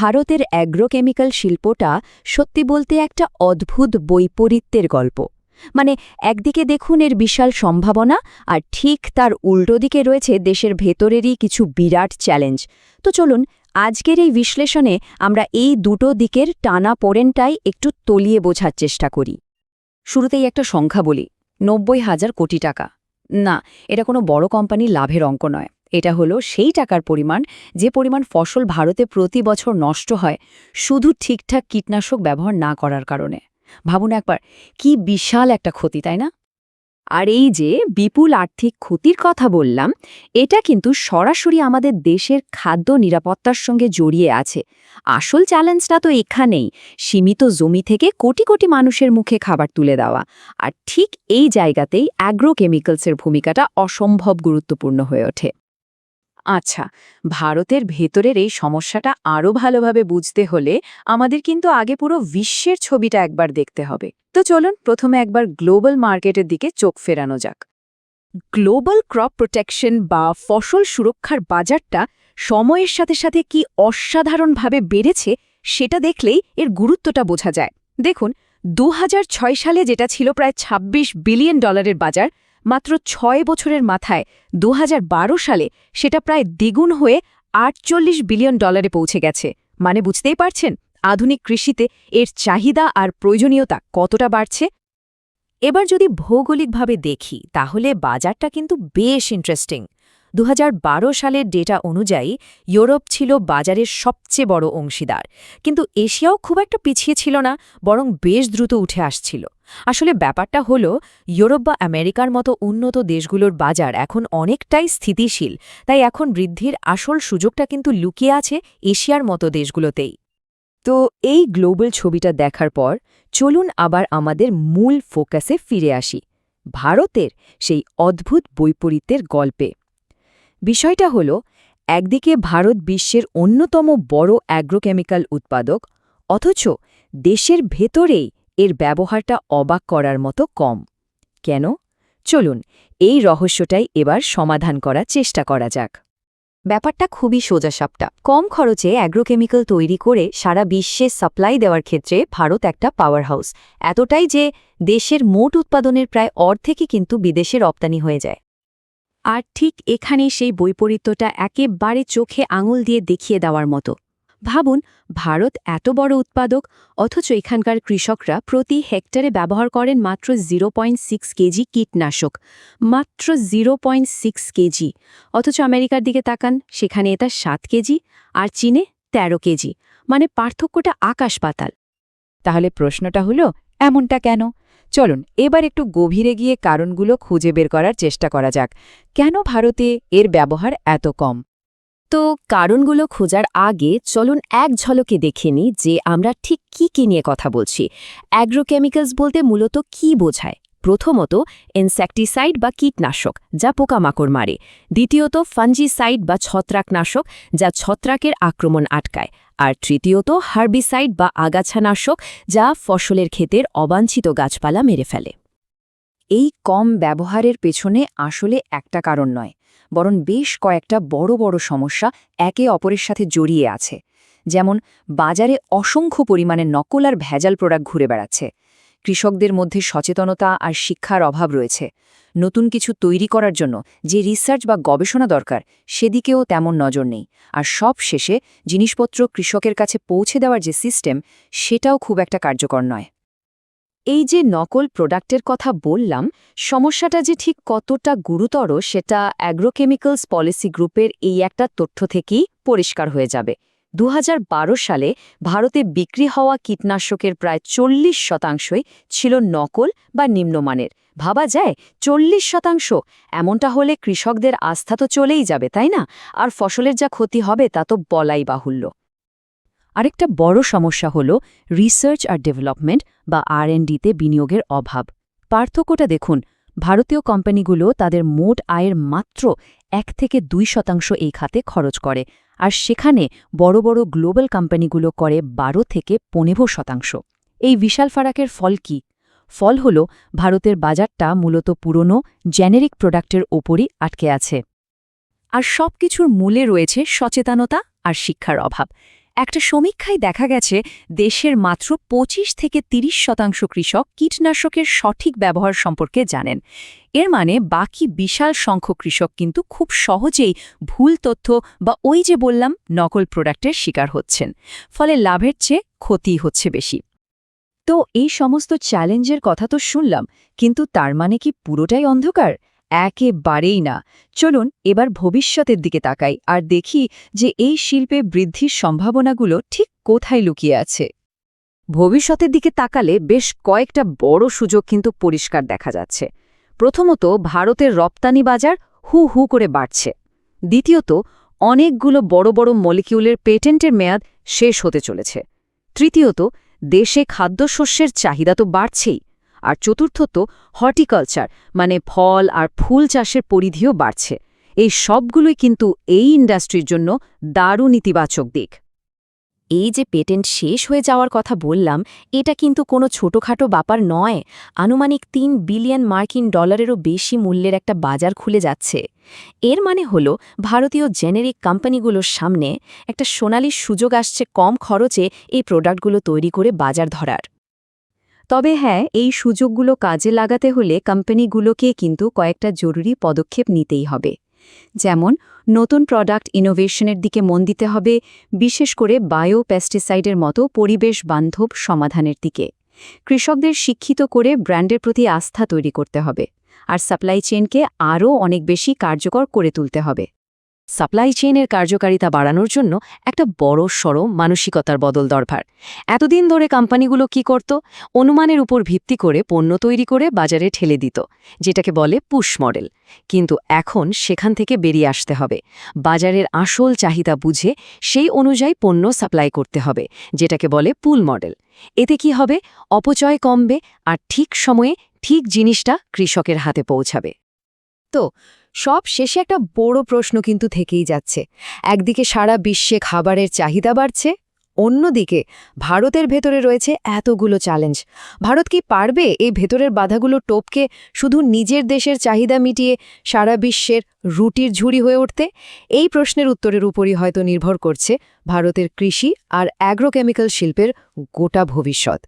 ভারতের অ্যাগ্রোকেমিক্যাল শিল্পটা সত্যি বলতে একটা অদ্ভুত বৈপরীত্যের গল্প। মানে একদিকে দেখুন এর বিশাল সম্ভাবনা, আর ঠিক তার উল্টো দিকে রয়েছে দেশের ভেতরেরই কিছু বিরাট চ্যালেঞ্জ। তো চলুন, আজকের এই বিশ্লেষণে আমরা এই দুটো দিকের টানা পোড়েনটাই একটু তলিয়ে বোঝার চেষ্টা করি। শুরুতেই একটা সংখ্যা বলি, নব্বই হাজার কোটি টাকা। না, এটা কোনো বড় কোম্পানির লাভের অঙ্ক নয়। এটা হলো সেই টাকার পরিমাণ, যে পরিমাণ ফসল ভারতে প্রতি বছর নষ্ট হয়, শুধু ঠিকঠাক কীটনাশক ব্যবহার না করার কারণে। ভাবুন একবার, কি বিশাল একটা ক্ষতি, তাই না? আর এই যে বিপুল আর্থিক ক্ষতির কথা বললাম, এটা কিন্তু সরাসরি আমাদের দেশের খাদ্য নিরাপত্তার সঙ্গে জড়িয়ে আছে। আসল চ্যালেঞ্জটা তো এখানেই, সীমিত জমি থেকে কোটি কোটি মানুষের মুখে খাবার তুলে দেওয়া। আর ঠিক এই জায়গাতেই অ্যাগ্রোকেমিক্যালসের ভূমিকাটা অসম্ভব গুরুত্বপূর্ণ হয়ে ওঠে। আচ্ছা ভারতের ভেতরের এই সমস্যাটা আরও ভালোভাবে বুঝতে হলে আমাদের কিন্তু আগে পুরো বিশ্বের ছবিটা একবার দেখতে হবে। তো চলুন প্রথমে একবার গ্লোবাল মার্কেটের দিকে চোখ ফেরানো যাক। গ্লোবাল ক্রপ প্রোটেকশন বা ফসল সুরক্ষার বাজারটা সময়ের সাথে সাথে কি অসাধারণভাবে বেড়েছে সেটা দেখলেই এর গুরুত্বটা বোঝা যায়। দেখুন, দু হাজার ছয় সালে যেটা ছিল প্রায় ২৬ বিলিয়ন ডলারের বাজার মাত্র ছয় বছরের মাথায় দু হাজার বারো সালে সেটা প্রায় দ্বিগুণ হয়ে আটচল্লিশ বিলিয়ন ডলারে পৌঁছে গেছে। মানে বুঝতেই পারছেন, আধুনিক কৃষিতে এর চাহিদা আর প্রয়োজনীয়তা কতটা বাড়ছে? এবার যদি ভৌগোলিকভাবে দেখি, তাহলে বাজারটা কিন্তু বেশ ইন্টারেস্টিং দু হাজার বারো সালের ডেটা অনুযায়ী ইউরোপ ছিল বাজারের সবচেয়ে বড় অংশীদার। কিন্তু এশিয়াও খুব একটা পিছিয়ে ছিল না, বরং বেশ দ্রুত উঠে আসছিল। আসলে ব্যাপারটা হলো, ইউরোপ বা আমেরিকার মতো উন্নত দেশগুলোর বাজার এখন অনেকটাই স্থিতিশীল, তাই এখন বৃদ্ধির আসল সুযোগটা কিন্তু লুকিয়ে আছে এশিয়ার মতো দেশগুলোতেই। তো এই গ্লোবাল ছবিটা দেখার পর, চলুন আবার আমাদের মূল ফোকাসে ফিরে আসি, ভারতের সেই অদ্ভুত বৈপরীত্যের গল্পে। বিষয়টা হল, একদিকে ভারত বিশ্বের অন্যতম বড় অ্যাগ্রোকেমিক্যাল উৎপাদক, অথচ দেশের ভেতরেই এর ব্যবহারটা অবাক করার মতো কম। কেন? চলুন, এই রহস্যটাই এবার সমাধান করার চেষ্টা করা যাক। ব্যাপারটা খুবই সোজাসাপটা। কম খরচে অ্যাগ্রোকেমিক্যাল তৈরি করে সারা বিশ্বে সাপ্লাই দেওয়ার ক্ষেত্রে ভারত একটা পাওয়ার হাউস এতটাই যে দেশের মোট উৎপাদনের প্রায় অর্ধেকই কিন্তু বিদেশে রপ্তানি হয়ে যায়। আর ঠিক এখানে সেই বৈপরীত্যটা একেবারে চোখে আঙুল দিয়ে দেখিয়ে দেওয়ার মতো। ভাবুন, ভারত এত বড় উৎপাদক, অথচ এখানকার কৃষকরা প্রতি হেক্টরে ব্যবহার করেন মাত্র জিরো কেজি কীটনাশক, মাত্র জিরো কেজি, অথচ আমেরিকার দিকে তাকান, সেখানে এটা সাত কেজি আর চীনে ১৩ কেজি মানে পার্থক্যটা আকাশ পাতাল। তাহলে প্রশ্নটা হলো, এমনটা কেন? চলুন, এবার একটু গভীরে গিয়ে কারণগুলো খুঁজে বের করার চেষ্টা করা যাক। কেন ভারতে এর ব্যবহার এত কম? তো কারণগুলো খোঁজার আগে চলুন এক ঝলকে দেখে নিই যে আমরা ঠিক কি কি নিয়ে কথা বলছি। অ্যাগ্রোকেমিক্যালস বলতে মূলত কি বোঝায়? প্রথমত, ইনসেকটিসাইড বা কীটনাশক, যা পোকামাকড় মারে। দ্বিতীয়ত, ফাঞ্জিসাইড বা ছত্রাকনাশক, যা ছত্রাকের আক্রমণ আটকায়। আর তৃতীয়ত, হার্বিসাইড বা আগাছানাশক যা ফসলের ক্ষেতের অবাঞ্ছিত গাছপালা মেরে ফেলে। এই কম ব্যবহারের পেছনে আসলে একটা কারণ নয়, বরং বেশ কয়েকটা বড় বড় সমস্যা একে অপরের সাথে জড়িয়ে আছে। যেমন, বাজারে অসংখ্য পরিমাণে নকল আর ভেজাল প্রোডাক্ট ঘুরে বেড়াচ্ছে। কৃষকদের মধ্যে সচেতনতা আর শিক্ষার অভাব রয়েছে। নতুন কিছু তৈরি করার জন্য যে রিসার্চ বা গবেষণা দরকার, সেদিকেও তেমন নজর নেই। আর সব শেষে জিনিসপত্র কৃষকের কাছে পৌঁছে দেওয়ার যে সিস্টেম সেটাও খুব একটা কার্যকর নয়। এই যে নকল প্রোডাক্টের কথা বললাম, সমস্যাটা যে ঠিক কতটা গুরুতর সেটা অ্যাগ্রোকেমিক্যালস পলিসি গ্রুপের এই একটা তথ্য থেকেই পরিষ্কার হয়ে যাবে। দু হাজার বারো সালে ভারতে বিক্রি হওয়া কীটনাশকের প্রায় চল্লিশ শতাংশই ছিল নকল বা নিম্নমানের। ভাবা যায়, চল্লিশ শতাংশ? এমনটা হলে কৃষকদের আস্থা তো চলেই যাবে, তাই না? আর ফসলের যা ক্ষতি হবে তা তো বলাই বাহুল্য। আরেকটা বড় সমস্যা হল রিসার্চ আর ডেভেলপমেন্ট বা আরএনডিতে বিনিয়োগের অভাব। পার্থক্যটা দেখুন, ভারতীয় কোম্পানিগুলো তাদের মোট আয়ের মাত্র এক থেকে দুই শতাংশ এই খাতে খরচ করে আর সেখানে বড় বড় গ্লোবাল কোম্পানিগুলো করে বারো থেকে পনেরো শতাংশ। এই বিশাল ফারাকের ফল কি? ফল হল ভারতের বাজারটা মূলত পুরনো, জেনেরিক প্রোডাক্টের ওপরই আটকে আছে। আর সব কিছুর মূলে রয়েছে সচেতনতা আর শিক্ষার অভাব। একটা সমীক্ষায় দেখা গেছে, দেশের মাত্র ২৫ থেকে ৩০ শতাংশ কৃষক কীটনাশকের সঠিক ব্যবহার সম্পর্কে জানেন। এর মানে বাকি বিশাল সংখ্যক কৃষক কিন্তু খুব সহজেই ভুল তথ্য বা ওই যে বললাম, নকল প্রোডাক্টের শিকার হচ্ছেন। ফলে লাভের চেয়ে ক্ষতি হচ্ছে বেশি। তো এই সমস্ত চ্যালেঞ্জের কথা তো শুনলাম, কিন্তু তার মানে কি পুরোটাই অন্ধকার? একেবারেই না। চলুন এবার ভবিষ্যতের দিকে তাকাই আর দেখি যে এই শিল্পে বৃদ্ধির সম্ভাবনাগুলো ঠিক কোথায় লুকিয়ে আছে। ভবিষ্যতের দিকে তাকালে বেশ কয়েকটা বড় সুযোগ কিন্তু পরিষ্কার দেখা যাচ্ছে। প্রথমত ভারতের রপ্তানি বাজার হু হু করে বাড়ছে। দ্বিতীয়ত, অনেকগুলো বড় বড় মলিকিউলের পেটেন্টের মেয়াদ শেষ হতে চলেছে। তৃতীয়ত, দেশে খাদ্যশস্যের চাহিদা তো বাড়ছেই। আর চতুর্থত হর্টিকালচার মানে ফল আর ফুল চাষের পরিধিও বাড়ছে। এই সবগুলোই কিন্তু এই ইন্ডাস্ট্রির জন্য দারুণ ইতিবাচক দিক। এই যে পেটেন্ট শেষ হয়ে যাওয়ার কথা বললাম, এটা কিন্তু কোনো ছোটখাটো ব্যাপার নয়। আনুমানিক তিন বিলিয়ন মার্কিন ডলারেরও বেশি মূল্যের একটা বাজার খুলে যাচ্ছে। এর মানে হল, ভারতীয় জেনেরিক কোম্পানিগুলোর সামনে একটা সোনালি সুযোগ আসছে কম খরচে এই প্রোডাক্টগুলো তৈরি করে বাজার ধরার। তবে হ্যাঁ এই সুযোগগুলো কাজে লাগাতে হলে কোম্পানিগুলোকে কিন্তু কয়েকটা জরুরি পদক্ষেপ নিতেই হবে। যেমন, নতুন প্রোডাক্ট ইনোভেশনের দিকে মন দিতে হবে, বিশেষ করে বায়ো পেস্টিসাইডের মতো পরিবেশ বান্ধব সমাধানের দিকে। কৃষকদের শিক্ষিত করে ব্র্যান্ডের প্রতি আস্থা তৈরি করতে হবে, আর সাপ্লাই চেনকে আরও অনেক বেশি কার্যকর করে তুলতে হবে। সাপ্লাই চেইনের কার্যকারিতা বাড়ানোর জন্য একটা বড় সড় মানসিকতার বদল দরকার। এতদিন ধরে কোম্পানিগুলো কি করত? অনুমানের উপর ভিত্তি করে পণ্য তৈরি করে বাজারে ঠেলে দিত, যেটাকে বলে পুশ মডেল। কিন্তু এখন সেখান থেকে বেরিয়ে আসতে হবে। বাজারের আসল চাহিদা বুঝে সেই অনুযায়ী পণ্য সাপ্লাই করতে হবে, যেটাকে বলে পুল মডেল। এতে কি হবে? অপচয় কমবে আর ঠিক সময়ে ঠিক জিনিসটা কৃষকের হাতে পৌঁছাবে। তো সব শেষে একটা বড় প্রশ্ন কিন্তু থেকেই যাচ্ছে। একদিকে সারা বিশ্বে খাবারের চাহিদা বাড়ছে, অন্যদিকে ভারতের ভেতরে রয়েছে এতগুলো চ্যালেঞ্জ ভারত কি পারবে এই ভেতরের বাধাগুলো টোপকে শুধু নিজের দেশের চাহিদা মিটিয়ে সারা বিশ্বের রুটির ঝুড়ি হয়ে উঠতে? এই প্রশ্নের উত্তরের উপরই হয়তো নির্ভর করছে ভারতের কৃষি আর অ্যাগ্রোকেমিক্যাল শিল্পের গোটা ভবিষ্যৎ।